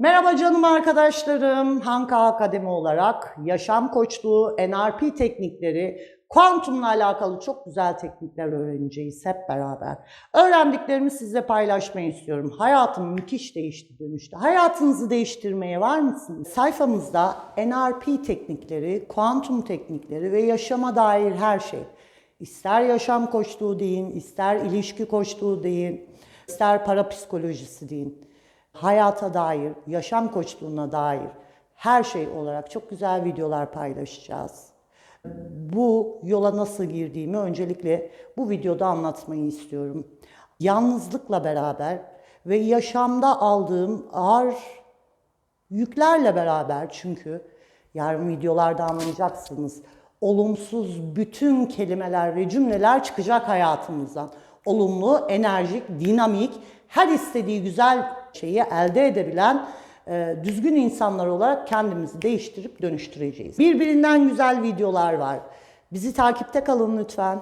Merhaba canım arkadaşlarım. Hanka Akademi olarak yaşam koçluğu, NRP teknikleri, kuantumla alakalı çok güzel teknikler öğreneceğiz hep beraber. Öğrendiklerimi sizle paylaşmayı istiyorum. Hayatım müthiş değişti dönüştü. Hayatınızı değiştirmeye var mısınız? Sayfamızda NRP teknikleri, kuantum teknikleri ve yaşama dair her şey. İster yaşam koçluğu deyin, ister ilişki koçluğu deyin, ister para psikolojisi deyin hayata dair, yaşam koçluğuna dair her şey olarak çok güzel videolar paylaşacağız. Bu yola nasıl girdiğimi öncelikle bu videoda anlatmayı istiyorum. Yalnızlıkla beraber ve yaşamda aldığım ağır yüklerle beraber çünkü yarın videolarda anlayacaksınız. Olumsuz bütün kelimeler ve cümleler çıkacak hayatımızdan. Olumlu, enerjik, dinamik, her istediği güzel şeyi elde edebilen e, düzgün insanlar olarak kendimizi değiştirip dönüştüreceğiz. Birbirinden güzel videolar var. Bizi takipte kalın lütfen.